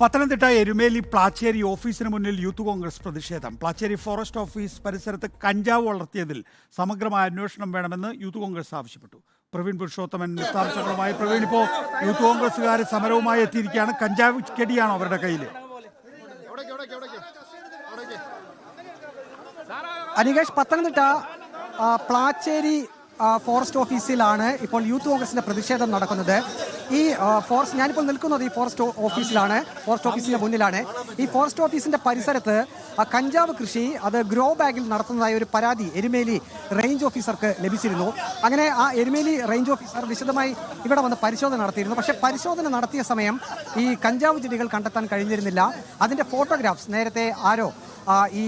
പത്തനംതിട്ട എരുമേലി പ്ലാച്ചേരി ഓഫീസിന് മുന്നിൽ യൂത്ത് കോൺഗ്രസ് പ്രതിഷേധം. പ്ലാച്ചേരി ഫോറസ്റ്റ് ഓഫീസ് പരിസരത്ത് കഞ്ചാവ് വളർത്തിയതിൽ സമഗ്രമായ അന്വേഷണം വേണമെന്ന് യൂത്ത് കോൺഗ്രസ് ആവശ്യപ്പെട്ടു. പ്രവീൺ പുരുഷോത്തമൻ വിസ്താരചക്രമായി പ്രവീൺ ഇപ്പോൾ യൂത്ത് കോൺഗ്രസ്സുകാർ സമരവുമായി എത്തിയിരിക്കുകയാണ്. കഞ്ചാവ് കെടിയാണ് അവരുടെ കയ്യിൽ അനികേഷ് പത്തനംതിട്ട പ്ലാച്ചേരി ഫോറസ്റ്റ് ഓഫീസിലാണ് ഇപ്പോൾ യൂത്ത് കോൺഗ്രസിന്റെ പ്രതിഷേധം നടക്കുന്നത്. ഈ ഫോറസ്റ്റ് ഞാനിപ്പോൾ നിൽക്കുന്നത് ഈ ഫോറസ്റ്റ് ഓഫീസിലാണ് ഫോറസ്റ്റ് ഓഫീസിന്റെ മുന്നിലാണ്. ഈ ഫോറസ്റ്റ് ഓഫീസിന്റെ പരിസരത്ത് കഞ്ചാവ് കൃഷി അത് ഗ്രോ ബാഗിൽ നടത്തുന്നതായ ഒരു പരാതി എരുമേലി റേഞ്ച് ഓഫീസർക്ക് ലഭിച്ചിരുന്നു. അങ്ങനെ ആ എരുമേലി റേഞ്ച് ഓഫീസർ വിശദമായി ഇവിടെ വന്ന് പരിശോധന നടത്തിയിരുന്നു. പക്ഷേ പരിശോധന നടത്തിയ സമയം ഈ കഞ്ചാവ് ചെടികൾ കണ്ടെത്താൻ കഴിഞ്ഞിരുന്നില്ല. അതിന്റെ ഫോട്ടോഗ്രാഫ്സ് നേരത്തെ ആരോ ഈ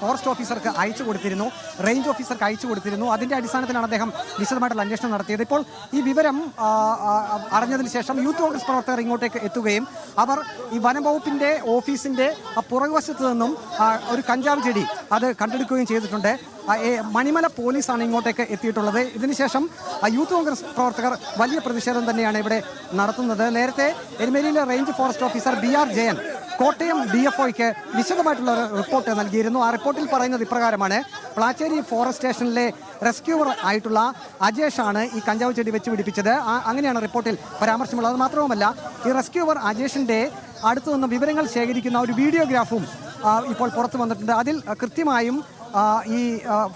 ഫോറസ്റ്റ് ഓഫീസർക്ക് അയച്ചു കൊടുത്തിരുന്നു. റേഞ്ച് ഓഫീസർക്ക് അയച്ചു കൊടുത്തിരുന്നു. അതിന്റെ അടിസ്ഥാനത്തിലാണ് അദ്ദേഹം വിശദമായിട്ടുള്ള അന്വേഷണം നടത്തിയത്. ഇപ്പോൾ ഈ വിവരം ആ, ആ, ശേഷം യൂത്ത് കോൺഗ്രസ് പ്രവർത്തകർ ഇങ്ങോട്ടേക്ക് എത്തുകയും അവർ ഈ വനം വകുപ്പിന്റെ ഓഫീസിന്റെ പുറകുവശത്ത് നിന്നും ഒരു കഞ്ചാവ് ചെടി അത് കണ്ടെടുക്കുകയും ചെയ്തിട്ടുണ്ട്. മണിമല പോലീസാണ് ഇങ്ങോട്ടേക്ക് എത്തിയിട്ടുള്ളത്. ഇതിനുശേഷം യൂത്ത് കോൺഗ്രസ് പ്രവർത്തകർ വലിയ പ്രതിഷേധം തന്നെയാണ് ഇവിടെ നടത്തുന്നത്. നേരത്തെ എരുമേലിയിലെ range forest officer B R Jayan Kottayam D F ഒക്ക് വിശദമായിട്ടുള്ള റിപ്പോർട്ട് നൽകിയിരുന്നു. ആ റിപ്പോർട്ടിൽ പറയുന്നത് ഇപ്രകാരമാണ്. പ്ലാച്ചേരി ഫോറസ്റ്റ് സ്റ്റേഷനിലെ റെസ്ക്യൂവർ ആയിട്ടുള്ള ആണ് ഈ കഞ്ചാവ് ചെടി വെച്ച് പിടിപ്പിച്ചത്. അങ്ങനെയാണ് റിപ്പോർട്ടിൽ പരാമർശമുള്ളത്. മാത്രവുമല്ല ഈ റെസ്ക്യൂവർ അജേഷിന്റെ അടുത്തു നിന്ന് വിവരങ്ങൾ ശേഖരിക്കുന്ന ഒരു വീഡിയോഗ്രാഫും ഇപ്പോൾ പുറത്തു വന്നിട്ടുണ്ട്. അതിൽ കൃത്യമായും ഈ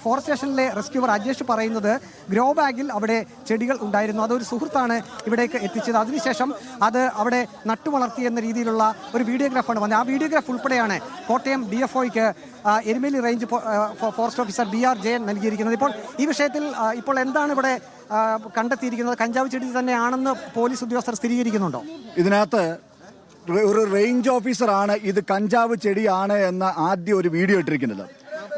ഫോറസ്റ്റ് സ്റ്റേഷനിലെ റെസ്ക്യൂവർ അജേഷ് പറയുന്നത് ഗ്രോ ബാഗിൽ അവിടെ ചെടികൾ ഉണ്ടായിരുന്നു. അതൊരു സുഹൃത്താണ് ഇവിടേക്ക് എത്തിച്ചത്. അതിനുശേഷം അത് അവിടെ നട്ടുവളർത്തി എന്ന രീതിയിലുള്ള ഒരു വീഡിയോഗ്രാഫാണ് വന്നത്. ആ വീഡിയോഗ്രാഫ് ഉൾപ്പെടെയാണ് കോട്ടയം ഡി എഫ് ഒക്ക് Erumeli range forest officer B R Jayan നൽകിയിരിക്കുന്നത്. ഇപ്പോൾ ഈ വിഷയത്തിൽ ഇപ്പോൾ എന്താണ് ഇവിടെ കണ്ടെത്തിയിരിക്കുന്നത്? കഞ്ചാവ് ചെടി തന്നെയാണെന്ന് പോലീസ് ഉദ്യോഗസ്ഥർ സ്ഥിരീകരിക്കുന്നുണ്ടോ? ഇതിനകത്ത് ഒരു റേഞ്ച് ഓഫീസറാണ് ഇത് കഞ്ചാവ് ചെടിയാണ് എന്ന ആദ്യം ഒരു വീഡിയോ ഇട്ടിരിക്കുന്നത്.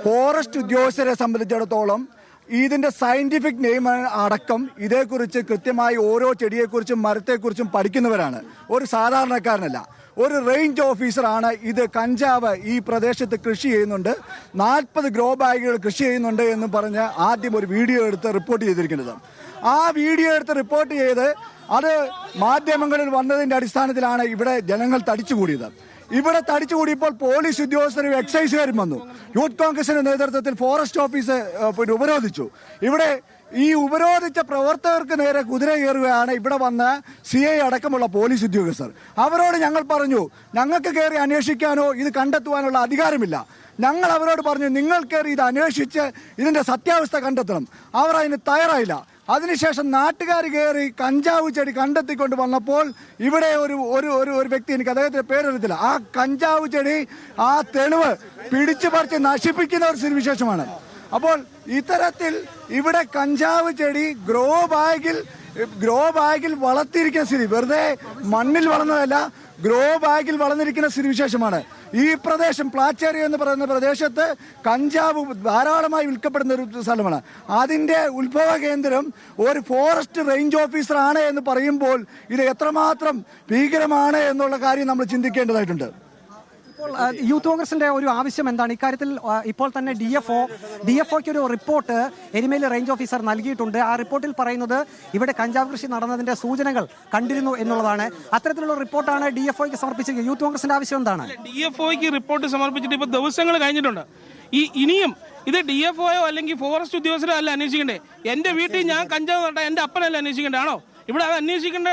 ഫോറസ്റ്റ് ഉദ്യോഗസ്ഥരെ സംബന്ധിച്ചിടത്തോളം ഇതിന്റെ സയന്റിഫിക് നെയിം അടക്കം ഇതേക്കുറിച്ച് കൃത്യമായി ഓരോ ചെടിയെക്കുറിച്ചും മരത്തെക്കുറിച്ചും പഠിക്കുന്നവരാണ്. ഒരു സാധാരണക്കാരനല്ല. ഒരു റേഞ്ച് ഓഫീസറാണ് ഇത് കഞ്ചാവ് ഈ പ്രദേശത്ത് കൃഷി ചെയ്യുന്നുണ്ട്. നാൽപ്പത് ഗ്രോ ബാഗുകൾ കൃഷി ചെയ്യുന്നുണ്ട് എന്ന് പറഞ്ഞ് ആദ്യം ഒരു വീഡിയോ എടുത്ത് റിപ്പോർട്ട് ചെയ്തിരിക്കുന്നത്. ആ വീഡിയോ എടുത്ത് റിപ്പോർട്ട് ചെയ്ത് അത് മാധ്യമങ്ങളിൽ വന്നതിന്റെ അടിസ്ഥാനത്തിലാണ് ഇവിടെ ജനങ്ങൾ തടിച്ചുകൂടിയത്. ഇവിടെ തടിച്ചുകൂടിയപ്പോൾ പോലീസ് ഉദ്യോഗസ്ഥരും എക്സൈസുകാരും വന്നു. യൂത്ത് കോൺഗ്രസിന്റെ നേതൃത്വത്തിൽ ഫോറസ്റ്റ് ഓഫീസ് പിന്നെ ഉപരോധിച്ചു. ഇവിടെ ഈ ഉപരോധിച്ച പ്രവർത്തകർക്ക് നേരെ കുതിര കയറുകയാണ് ഇവിടെ വന്ന സി ഐ അടക്കമുള്ള പോലീസ് ഉദ്യോഗസ്ഥർ. അവരോട് ഞങ്ങൾ പറഞ്ഞു ഞങ്ങൾക്ക് കയറി അന്വേഷിക്കാനോ ഇത് കണ്ടെത്തുവാനുള്ള അധികാരമില്ല. ഞങ്ങൾ അവരോട് പറഞ്ഞു നിങ്ങൾ കയറി ഇത് അന്വേഷിച്ച് ഇതിന്റെ സത്യാവസ്ഥ കണ്ടെത്തണം. അവർ അതിന് തയ്യാറായില്ല. അതിനുശേഷം നാട്ടുകാർ കയറി കഞ്ചാവ് ചെടി കണ്ടെത്തിക്കൊണ്ട് വന്നപ്പോൾ ഇവിടെ ഒരു ഒരു ഒരു ഒരു വ്യക്തി എനിക്ക് അദ്ദേഹത്തിന്റെ പേരറിയത്തില്ല ആ കഞ്ചാവ് ചെടി ആ തെളിവ് പിടിച്ചു പറിച്ച് നശിപ്പിക്കുന്ന ഒരു സ്ഥിതിവിശേഷമാണ്. അപ്പോൾ ഇത്തരത്തിൽ ഇവിടെ കഞ്ചാവ് ചെടി ഗ്രോ ബാഗിൽ ഗ്രോ ബാഗിൽ വളർത്തിയിരിക്കുന്ന സ്ഥിതി. വെറുതെ മണ്ണിൽ വളർന്നതല്ല ഗ്രോ ബാഗിൽ വളർന്നിരിക്കുന്ന സ്ഥിതിവിശേഷമാണ് ഈ പ്രദേശം പ്ലാച്ചേരി എന്ന് പറയുന്ന പ്രദേശത്ത് കഞ്ചാവ് ധാരാളമായി വിൽക്കപ്പെടുന്ന ഒരു സ്ഥലമാണ്. അതിന്റെ ഉത്ഭവ കേന്ദ്രം ഒരു ഫോറസ്റ്റ് റേഞ്ച് ഓഫീസറാണ് എന്ന് പറയുമ്പോൾ ഇത് എത്രമാത്രം ഭീകരമാണ് എന്നുള്ള കാര്യം നമ്മൾ ചിന്തിക്കേണ്ടതായിട്ടുണ്ട്. ഇപ്പോൾ യൂത്ത് കോൺഗ്രസിന്റെ ഒരു ആവശ്യം എന്താണ്? ഇക്കാര്യത്തിൽ ഇപ്പോൾ തന്നെ D F O D F ഒക്ക് ഒരു റിപ്പോർട്ട് എരുമേലി റേഞ്ച് ഓഫീസർ നൽകിയിട്ടുണ്ട്. ആ റിപ്പോർട്ടിൽ പറയുന്നത് ഇവിടെ കഞ്ചാവ് കൃഷി നടന്നതിന്റെ സൂചനകൾ കണ്ടിരുന്നു എന്നുള്ളതാണ്. അത്തരത്തിലുള്ള റിപ്പോർട്ടാണ് ഡി എഫ് ഒക്ക് സമർപ്പിച്ചത് യൂത്ത് കോൺഗ്രസിന്റെ ആവശ്യം എന്താണ്? ഡി എഫ് ഒക്ക് റിപ്പോർട്ട് സമർപ്പിച്ചിട്ട് ഇപ്പൊ ദിവസങ്ങൾ കഴിഞ്ഞിട്ടുണ്ട്. ഈ ഇനിയും ഇത് ഡി എഫ് ഒയോ അല്ലെങ്കിൽ ഫോറസ്റ്റ് ഉദ്യോഗസ്ഥരോ അല്ല അന്വേഷിക്കണ്ടേ? എന്റെ വീട്ടിൽ ഞാൻ കഞ്ചാവ് നട്ട എന്റെ അപ്പനല്ല അന്വേഷിക്കണ്ടേ? ആണോ? ഇവിടെ അത് അന്വേഷിക്കേണ്ട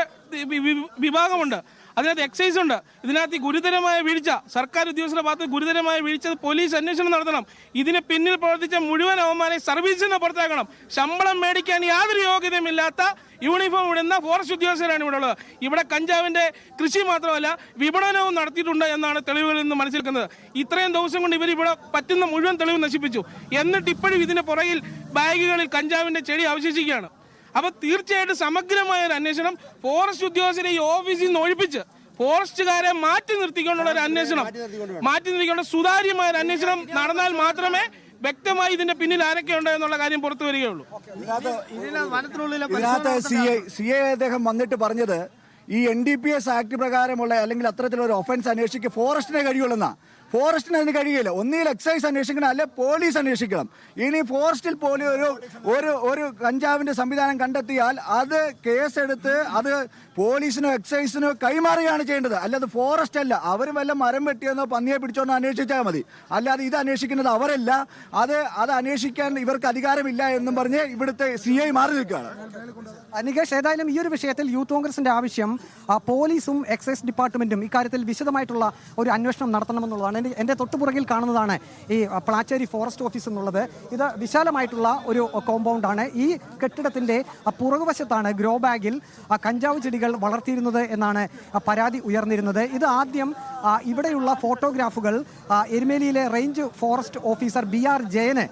വിഭാഗമുണ്ട്. അതിനകത്ത് എക്സൈസ് ഉണ്ട്. ഇതിനകത്ത് ഗുരുതരമായ വീഴ്ച സർക്കാർ ഉദ്യോഗസ്ഥരുടെ ഭാഗത്ത് ഗുരുതരമായ വീഴ്ച പോലീസ് അന്വേഷണം നടത്തണം. ഇതിന് പിന്നിൽ പ്രവർത്തിച്ച മുഴുവൻ അവന്മാരെ സർവീസിൽ നിന്ന് പുറത്താക്കണം. ശമ്പളം മേടിക്കാൻ യാതൊരു യോഗ്യതയുമില്ലാത്ത യൂണിഫോം ഇടുന്ന ഫോറസ്റ്റ് ഉദ്യോഗസ്ഥരാണ് ഇവിടെ ഉള്ളത്. ഇവിടെ കഞ്ചാവിന്റെ കൃഷി മാത്രമല്ല വിപണനവും നടത്തിയിട്ടുണ്ട് എന്നാണ് തെളിവുകളിൽ നിന്ന് മനസ്സിലാക്കുന്നത് ഇത്രയും ദിവസം കൊണ്ട് ഇവർ ഇവിടെ പറ്റുന്ന മുഴുവൻ തെളിവ് നശിപ്പിച്ചു. എന്നിട്ട് ഇപ്പോഴും ഇതിന് പുറകിൽ ബാഗുകളിൽ കഞ്ചാവിന്റെ ചെടി അവശേഷിക്കുകയാണ്. അപ്പൊ തീർച്ചയായിട്ടും സമഗ്രമായ ഒരു അന്വേഷണം ഫോറസ്റ്റ് ഉദ്യോഗസ്ഥരെ ഈ ഓഫീസിൽ നിന്ന് ഒഴിപ്പിച്ച് ഫോറസ്റ്റുകാരെ മാറ്റി നിർത്തിക്കൊണ്ടുള്ള ഒരു അന്വേഷണം. മാറ്റി നിർത്തിക്കൊണ്ട് സുതാര്യമായ ഒരു അന്വേഷണം നടന്നാൽ മാത്രമേ വ്യക്തമായി ഇതിന്റെ പിന്നിൽ ആരൊക്കെ ഉണ്ട് എന്നുള്ള കാര്യം പുറത്തു വരികയുള്ളൂ. ഇതിനകത്ത് സി ഐ അദ്ദേഹം വന്നിട്ട് പറഞ്ഞത് ഈ N D P S act പ്രകാരമുള്ള അല്ലെങ്കിൽ അത്തരത്തിലൊരു ഒഫൻസ് അന്വേഷിക്കുക ഫോറസ്റ്റിനെ കഴിയുള്ളെന്നാ ഫോറസ്റ്റിന് അതിന് കഴിയില്ല. ഒന്നുകിൽ എക്സൈസ് അന്വേഷിക്കണം അല്ലെ പോലീസ് അന്വേഷിക്കണം. ഇനി ഫോറസ്റ്റിൽ പോലും ഒരു ഒരു ഒരു കഞ്ചാവിന്റെ സംവിധാനം കണ്ടെത്തിയാൽ അത് കേസെടുത്ത് അത് പോലീസിനോ എക്സൈസിനോ കൈമാറുകയാണ് ചെയ്യേണ്ടത്. അല്ലാതെ ഫോറസ്റ്റ് അല്ല. അവർ വല്ല മരം വെട്ടിയെന്നോ പന്നിയെ പിടിച്ചോന്നോ അന്വേഷിച്ചാൽ മതി. അല്ലാതെ ഇത് അന്വേഷിക്കുന്നത് അവരല്ല. അത് അത് അന്വേഷിക്കാൻ ഇവർക്ക് അധികാരമില്ല എന്നും പറഞ്ഞ് ഇവിടുത്തെ സി ഐ മാറി നിൽക്കുകയാണ്. നികേഷ് ഏതായാലും ഈ ഒരു വിഷയത്തിൽ യൂത്ത് കോൺഗ്രസിന്റെ ആവശ്യം പോലീസും എക്സൈസ് ഡിപ്പാർട്ട്മെന്റും ഇക്കാര്യത്തിൽ വിശദമായിട്ടുള്ള ഒരു അന്വേഷണം നടത്തണമെന്നുള്ളതാണ് എന്റെ എന്റെ തൊട്ടുപുറകിൽ കാണുന്നതാണ് ഈ പ്ലാച്ചേരി ഫോറസ്റ്റ് ഓഫീസ് എന്നുള്ളത്. ഇത് വിശാലമായിട്ടുള്ള ഒരു കോമ്പൗണ്ടാണ്. ഈ കെട്ടിടത്തിന്റെ പുറകുവശത്താണ് ഗ്രോ ബാഗിൽ കഞ്ചാവ് ചെടികൾ വളർത്തിയിരുന്നത് എന്നാണ് പരാതി ഉയർന്നിരുന്നത്. ഇത് ആദ്യം ഇവിടെയുള്ള ഫോട്ടോഗ്രാഫുകൾ എരുമേലിയിലെ range forest officer B R ജയന്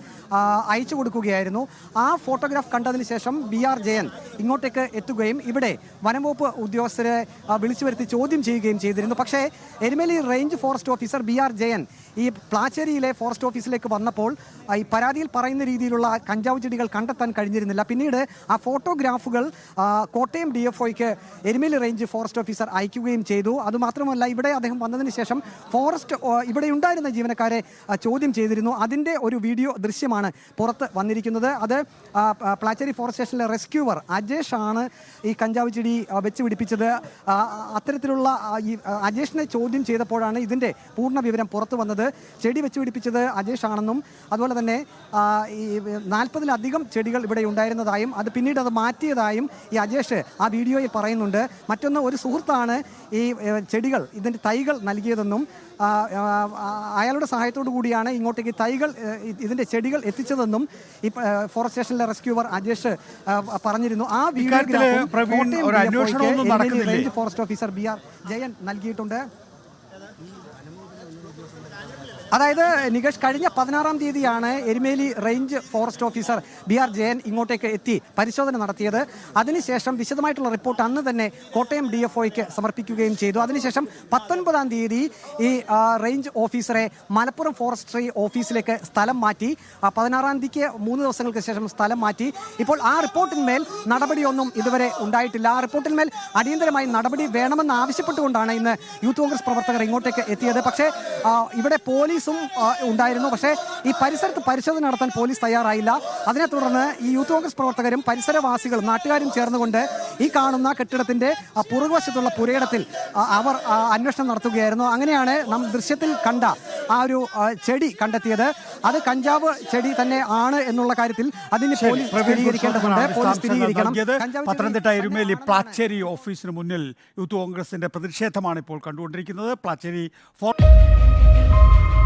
അയച്ചു കൊടുക്കുകയായിരുന്നു. ആ ഫോട്ടോഗ്രാഫ് കണ്ടതിന് ശേഷം ബി ആർ ജയൻ ഇങ്ങോട്ടേക്ക് എത്തുകയും ഇവിടെ വനംവകുപ്പ് ഉദ്യോഗസ്ഥരെ വിളിച്ചു വരുത്തി ചോദ്യം ചെയ്യുകയും ചെയ്തിരുന്നു. പക്ഷേ Erumeli range forest officer B R Jayan ഈ പ്ലാച്ചേരിയിലെ ഫോറസ്റ്റ് ഓഫീസിലേക്ക് വന്നപ്പോൾ ഈ പരാതിയിൽ പറയുന്ന രീതിയിലുള്ള കഞ്ചാവ് ചെടികൾ കണ്ടെത്താൻ കഴിഞ്ഞിരുന്നില്ല. പിന്നീട് ആ ഫോട്ടോഗ്രാഫുകൾ കോട്ടയം ഡി എഫ് ഒയ്ക്ക് എരുമേലി റേഞ്ച് ഫോറസ്റ്റ് ഓഫീസർ അയക്കുകയും ചെയ്തു. അതുമാത്രമല്ല ഇവിടെ അദ്ദേഹം വന്നതിന് ശേഷം ഫോറസ്റ്റ് ഇവിടെ ഉണ്ടായിരുന്ന ജീവനക്കാരെ ചോദ്യം ചെയ്തിരുന്നു. അതിന്റെ ഒരു വീഡിയോ ദൃശ്യമാണ് പുറത്ത് വന്നിരിക്കുന്നത്. അത് പ്ലാച്ചേരി ഫോറസ്റ്റ് സ്റ്റേഷനിലെ റെസ്ക്യൂവർ അജേഷ് ആണ് ഈ കഞ്ചാവ് ചെടി വെച്ച് പിടിപ്പിച്ചത്. അത്തരത്തിലുള്ള ഈ അജേഷിനെ ചോദ്യം ചെയ്തപ്പോഴാണ് ഇതിന്റെ പൂർണ വിവരം പുറത്തു വന്നത് ചെടി വെച്ച് പിടിപ്പിച്ചത് അജേഷ് ആണെന്നും അതുപോലെ തന്നെ ഈ നാൽപ്പതിലധികം ചെടികൾ ഇവിടെ ഉണ്ടായിരുന്നതായും അത് പിന്നീട് അത് മാറ്റിയതായും ഈ അജേഷ് ആ വീഡിയോയിൽ പറയുന്നുണ്ട്. മറ്റൊന്ന് ഒരു സുഹൃത്താണ് ഈ ചെടികൾ ഇതിന്റെ തൈകൾ നൽകിയതെന്നും അയാളുടെ സഹായത്തോടു കൂടിയാണ് ഇങ്ങോട്ടേക്ക് തൈകൾ ഇതിന്റെ ഇതിന്റെ ചെടികൾ എത്തിച്ചതെന്നും ഈ ഫോറസ്റ്റ് സ്റ്റേഷനിലെ റെസ്ക്യൂവർ അജേഷ് പറഞ്ഞിരുന്നു. ആ വീഡിയോഗ്രാഫും forest officer B R Jayan നൽകിയിട്ടുണ്ട്. അതായത് നികേഷ് കഴിഞ്ഞ പതിനാറാം തീയതിയാണ് Erumeli range forest officer B R Jayan ഇങ്ങോട്ടേക്ക് എത്തി പരിശോധന നടത്തിയത്. അതിനുശേഷം വിശദമായിട്ടുള്ള റിപ്പോർട്ട് അന്ന് തന്നെ കോട്ടയം ഡി എഫ് ഒയ്ക്ക് സമർപ്പിക്കുകയും ചെയ്തു. അതിനുശേഷം പത്തൊൻപതാം തീയതി ഈ റേഞ്ച് ഓഫീസറെ മലപ്പുറം ഫോറസ്ട്രി ഓഫീസിലേക്ക് സ്ഥലം മാറ്റി. പതിനാറാം തീയതിക്ക് മൂന്ന് ദിവസങ്ങൾക്ക് ശേഷം സ്ഥലം മാറ്റി. ഇപ്പോൾ ആ റിപ്പോർട്ടിന്മേൽ നടപടിയൊന്നും ഇതുവരെ ഉണ്ടായിട്ടില്ല. ആ റിപ്പോർട്ടിന്മേൽ അടിയന്തരമായി നടപടി വേണമെന്ന് ആവശ്യപ്പെട്ടുകൊണ്ടാണ് ഇന്ന് യൂത്ത് കോൺഗ്രസ് പ്രവർത്തകർ ഇങ്ങോട്ടേക്ക് എത്തിയത്. പക്ഷേ ഇവിടെ പോലീസും ആ, ഉണ്ടായിരുന്നു. പക്ഷേ ഈ പരിസരത്ത് പരിശോധന നടത്താൻ പോലീസ് തയ്യാറായില്ല. അതിനെ തുടർന്ന് ഈ യൂത്ത് കോൺഗ്രസ് പ്രവർത്തകരും പരിസരവാസികളും നാട്ടുകാരും ചേർന്നുകൊണ്ട് ഈ കാണുന്ന കെട്ടിടത്തിന്റെ പുറകുവശത്തുള്ള പുരയിടത്തിൽ അവർ അന്വേഷണം നടത്തുകയായിരുന്നു. അങ്ങനെയാണ് നാം ദൃശ്യത്തിൽ കണ്ട ആ ഒരു ചെടി കണ്ടെത്തിയത്. അത് കഞ്ചാവ് ചെടി തന്നെ ആണ് എന്നുള്ള കാര്യത്തിൽ അതിന് പോലീസ് സ്ഥിരീകരിക്കേണ്ടതുണ്ട്. പോലീസ് സ്ഥിരീകരിക്കണം. പത്തനംതിട്ട എരുമേലി പ്ലാച്ചേരി ഓഫീസിന് മുന്നിൽ യൂത്ത് കോൺഗ്രസിന്റെ പ്രതിഷേധമാണ് ഇപ്പോൾ കണ്ടുകൊണ്ടിരിക്കുന്നത്. പ്ലാച്ചേരി ഫോർ